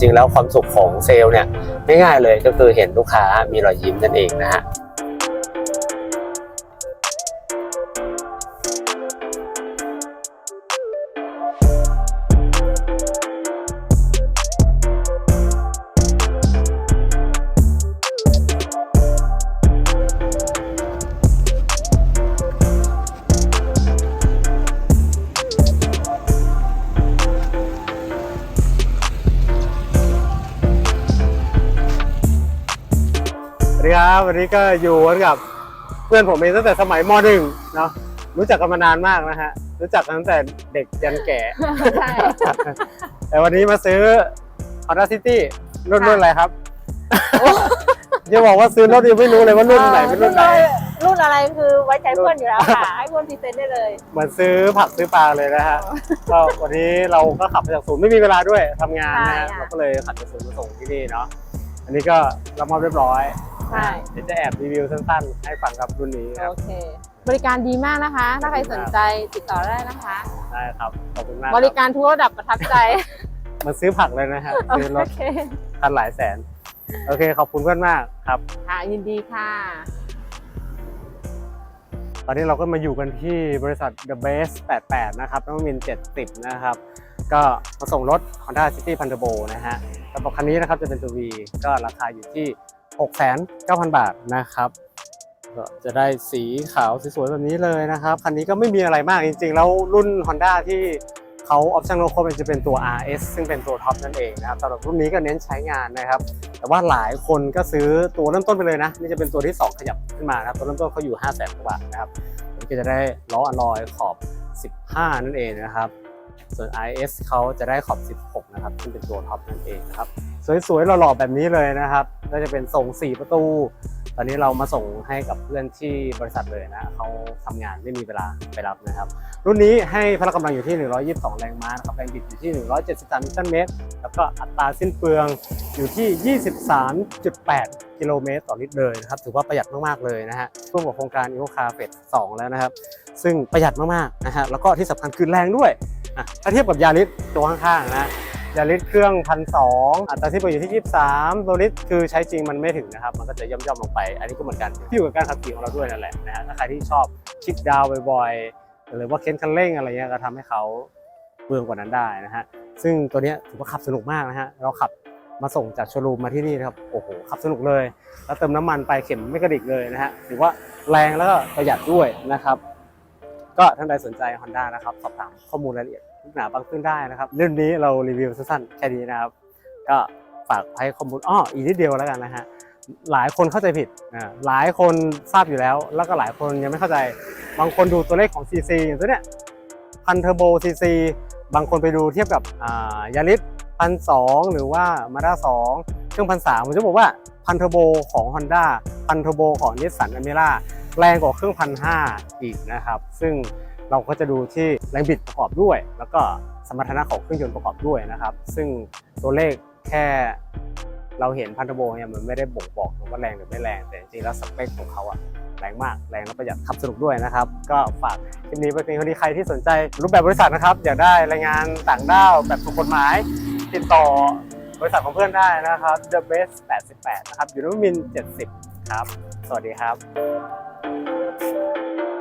จริงแล้วความสุขของเซลล์เนี่ยง่ายๆเลยก็คือเห็นลูกค้ามีรอยยิ้มนั่นเองนะฮะ ดีครับวันนี้ก็อยู่กันกับเพื่อนผมเองตั้งแต่สมัยมหนึ่งเนาะรู้จักกันมานานมากนะฮะ รู้จักกันตั้งแต่เด็กยันแก่ ใช่ แต่วันนี้มาซื้อ Honda City รุ่นค่ะรุ่นอะไรครับจะบอกว่าซื้อรถยังไม่รู้เลยว่ารุ่นไหนเป็นรุ่นไหน รุ่นอะไรคือไว้ใจเพื่อนอยู่แล้วค่ะ ให้เพื่อนพรีเซนต์ได้เลย เหมือนซื้อผักซื้อปลาเลยนะฮะก็วันนี้เราก็ขับมาจากศูนย์ไม่มีเวลาด้วยทำงานนะฮะใช่ค่ะเราก็เลยขับจากศูนย์มาส่งที่นี่เนาะ อันนี้ก็รับมอบเรียบร้อย ใช่เดี๋ยวจะแอบรีวิวสั้นๆ ให้ฟังกับรุ่นนี้ครับโอเค บริการดีมากนะคะ ถ้าใครสนใจติดต่อได้นะคะ ได้ครับขอบคุณมากบริการทุกระดับประทับใจ มันซื้อผักเลยนะฮะซื้อรโอถเคคันหลายแสน โอเคขอบคุณเพื่อนมากครับค่ะยินดีค่ะตอนนี้เราก็มาอยู่กันที่บริษัท The Base 88 นะครับน้องมิน 70 นะครับ ก็มาส่งรถ Honda City p u n t u r b o นะฮะสำหรับคันนี้นะครับจะเป็นตัว V ก็ราคาอยู่ที่ 6,900 บาทนะครับก็จะได้สีขาวสวยๆแบบนี้เลยนะครับ คันนี้ก็ไม่มีอะไรมากจริง ๆ แล้วรุ่น Honda ที่เขาออปชั่นโลโก้มันจะเป็นตัว RS ซึ่งเป็นตัวท็อปนั่นเองนะครับสำหรับรุ่นนี้ก็เน้นใช้งานนะครับ แต่ว่าหลายคนก็ซื้อตัวเริ่มต้นไปเลยนะ นี่จะเป็นตัวที่ 2 ขยับขึ้นมานะครับ ตัวเริ่มต้นเขาอยู่ 5 0 0 0 0 0กว่าบาทนะครับอันนี้ก็จะได้ล้ออลลอยขอบ 15 นั่นเองนะครับ ส่วน IS เขาจะได้ขอบ 16 นะครับ ซึ่งเป็นตัวท็อปนั่นเองนะครับ สวยๆหล่อๆแบบนี้เลยนะครับ ก็จะเป็นส่ง 4 ประตู ตอนนี้เรามาส่งให้กับเพื่อนที่บริษัทเลยนะ เขาทำงานไม่มีเวลาไปรับนะครับ รุ่นนี้ให้พละกำลังอยู่ที่ 122 แรงม้านะครับ แรงบิดอยู่ที่ 173นิวตันเมตร แล้วก็อัตราสิ้นเปลืองอยู่ที่ 23.8 กิโลเมตรต่อลิตรเลยนะครับ ถือว่าประหยัดมากๆเลยนะฮะร่วมกับโครงการ e c o Car f e d 2แล้วนะครับ ซึ่งประหยัดมากๆนะฮะ แล้วก็ที่สำคัญคือแรงด้วย อะถ้าเทียบกับยาริสตัวข้างๆนะยาริสเครื่องพันสอัตราสิ้นเปอยู่ที่ 23ตัวลิตรคือใช้จริงมันไม่ถึงนะครับ มันก็จะย่อมๆลงไป อันนี้ก็เหมือนกันที่อยู่กับการขับขี่ของเราด้วยนั่นแหละนะฮะถ้าใครที่ชอบคลิกดาวบ่อยๆ หรือว่าเค้นคันเร่งอะไรเงี้ยก็ทำให้เขาเปลืองกว่านั้นได้นะฮะซึ่งตัวเนี้ยถือว่าขับสนุกมากนะฮะเราขับมาส่งจากโชว์รูมมาที่นี่นะครับโอ้โหขับสนุกเลย แล้วเติมน้ำมันไปเข็มไม่กระดิกเลยนะฮะถือว่าแรงแล้วก็ประหยัดด้วยนะครับ ก็ท่านใดสนใจ Honda นะครับ สอบถามข้อมูลรายละเอียดทุกหนาบางขึ้นได้นะครับ เรื่องนี้เรารีวิวสั้นๆแค่นี้นะครับ ก็ฝากให้ข้อมูลอ้ออีกนิดเดียวแล้วกันนะฮะหลายคนเข้าใจผิดอ่าหลายคนทราบอยู่แล้ว แล้วก็หลายคนยังไม่เข้าใจบางคนดูตัวเลขของ CC อย่างตัวเนี้ยพันเทอร์โบ CC บางคนไปดูเทียบกับอ่ายาริสพันสหรือว่ามาด้าสองเครื่องพันสามผมจะบอกว่าพันเทอร์โบของ Honda พันเทอร์โบของนิสสันอเมร่า แรงกว่าเครื่องพันห้าอีกนะครับ ซึ่งเราก็จะดูที่แรงบิดประกอบด้วย แล้วก็สมรรถนะของเครื่องยนต์ประกอบด้วยนะครับ ซึ่งตัวเลขแค่เราเห็นพันเทอร์โบเนี่ยมันไม่ได้บ่งบอกถึงว่าแรงหรือไม่แรง แต่จริงๆแล้วสเปคของเขาอะแรงมากแรงและประหยัดขับสนุกด้วยนะครับ ก็ฝากคลิปนี้ไปเป็นคนที่ใครที่สนใจรูปแบบบริษัทนะครับ อยากได้รายงานต่างด้าวแบบถูกกฎหมาย ติดต่อบริษัทของเพื่อนได้นะครับ The Best 88 นะครับ อยู่นวมิน70 ครับ สวัสดีครับ Thank you.